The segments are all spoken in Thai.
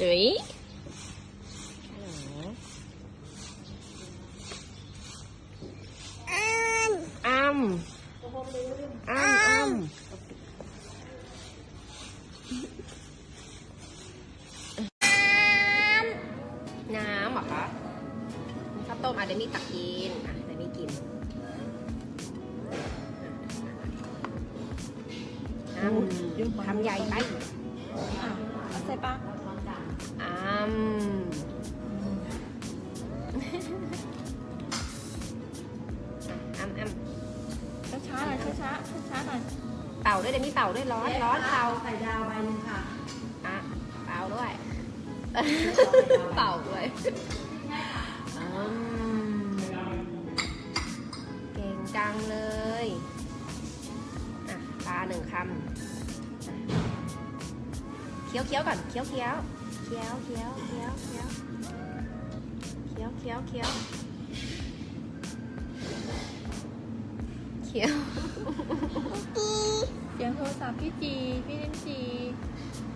จุ๋ยฮัลโหลอ้ำอ้ำอ้ำน้ำเหรอคะข้าวต้มอะเดยวมี่ตักกินอะเดยวมี่กินอ้ำทำใหญ่ไปเอา ใส่ปากอ้ำอ้ำอ้ำช้าๆหน่อยช้าๆช้าๆหน่อยเต่าด้วยเดี๋ยวมีเต่าด้วยร้อนร้อนเต่าไข่ดาวใบหนึงค่ะอะเต่าด้วยเต่าด้วยอืมเก่งจังเลยอะปลาหนึ่งคำอะ เคี้ยวเคี้ยวก่อนเคี้ยวเคี้ยวเคี้ยวเคี้ยวเคี้ยวเคี้ยวเคี้ยวเคี้ยวเคี้ยวเคี้ยวเสียงโทรศัพท์พี่จีพี่ลินจี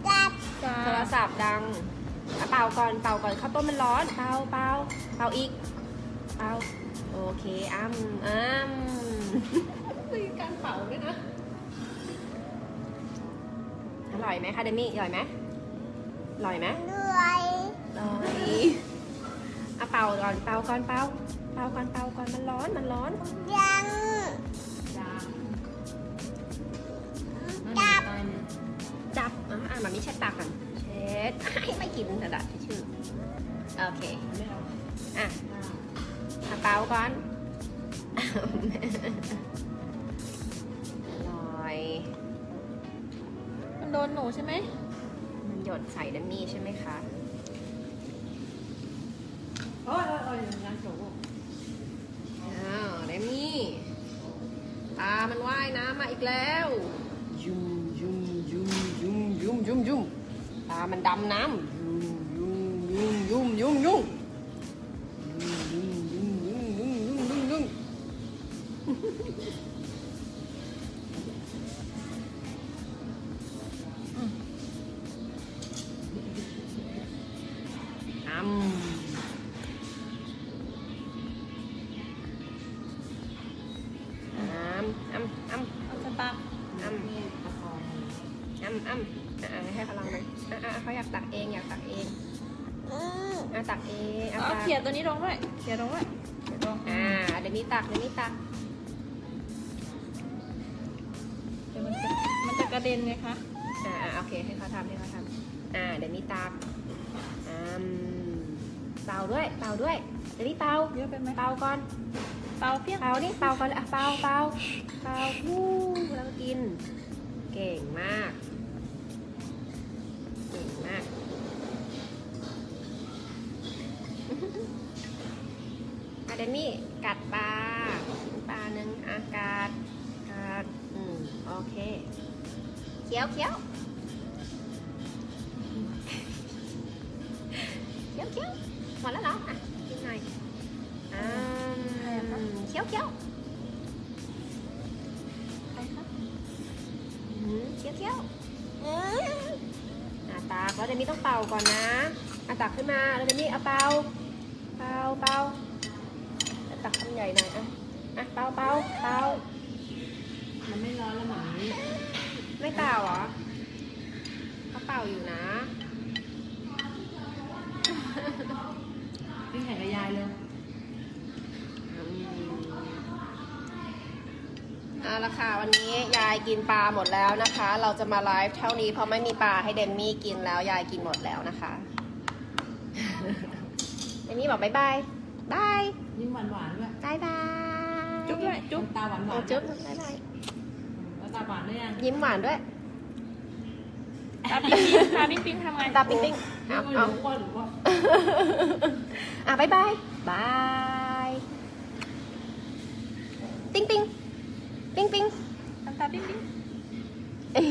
จ้าโทรศัพท์ดังอะเป่าก่อนเป่าก่อนข้าวต้มมันร้อนเป่าเป่าเป่าอีกเป่าโอเคอ้ำอ้ำ ร่อยไหมคะเดมี่อร่อยไหมอร่อยไหมด้วยอร่อยอะเป่าก่อนเป่าก่อนเป่าเป่าก่อนเป่าก่อนมันร้อนมันร้อนยังจับจับอะอะมามีเช็ดปากก่อนเช็ดไม่กินกระดาษทิชชู่โอเคอะอะเป่าก่อน โดนหนูใช่ไหมมันหยดใส่ดันนี่ใช่ไหมคะโอ้ยโอ้ยโอ้ยงานโฉวอ้าวเดมี่ตามันว่ายน้ำมาอีกแล้ว ยุ่มยุ่มยุ่มยุ่มยุ่มยุ่มยุ่มตามันดำน้ำยุ่มยุ่มยุ่มยุ่ม อ้ำอ้ำอะอะให้พลังเลยอะอะเขาอยากตักเองอยากตักเองอะตักเองอะเอาตักเขียดตัวนี้ลงด้วยเขียดลงด้วยเขียดลงอ่าเดี๋ยวนี้ตักเดี๋ยวนี้ตักเดี๋ยวมันจะมันจะกระเด็นไงคะอ่าอ่าโอเคให้เขาทำให้เขาทำอ่าเดี๋ยวนี้ตักอ่าเป่าด้วยเป่าด้วยเดี๋ยวนี้เป่าเยอะไปไหมเป่าก่อนเป่าเพี้ยงเป่านี่เป่าก่อนเลยอะเป่าเป่าเป่าวู้แล้วก็กิน เก่งมากเก่งมาก อะเดมี่กัดปลาปลาหนึ่งอากัดกัดอืมโอเคเคี้ยวเคี้ยวเคี้ยวเคี้ยวหมดแล้วเหรออะกินหน่อยอืมเคี้ยวเคี้ยวเคี้ยวเคี้ยวอะตากแล้วเดมี่ต้องเป่าก่อนนะอะตักขึ้นมาแล้วเดมี่เอาเป่าเป่าเป่า ตักคำใหญ่หน่อยอะอะเป่าเป่าเป่ามันไม่ร้อนแล้วหมามีไม่เป่าเหรอเขาเป่าอยู่นะพี่แข่งกับยายเลยเอาละค่ะวันนี้ยายกินปลาหมดแล้วนะคะ เราจะมาไลฟ์เท่านี้เพราะไม่มีปลาให้เดมมี่กินแล้วยายกินหมดแล้วนะคะเดมมี่บอกบายบาย บายยิ้มหวานหวานๆด้วยบายบายจุ๊บด้วยจุ๊บ ตาหวานหวาโอ้นจุ๊บบายบายแล้วตาหวานด้วยยังยิ้มหวานด้วยตาปิ๊งปิ๊งตาปิ๊งปิ๊งทำไงตาปิ๊งปิ๊งเอาเอาเอาเอาหรือว่าหรือว่าอะบายบายบายปิ๊งปิ๊งปิ๊งปิ๊ง ทำตาปิ๊งปิ๊งเอ้ย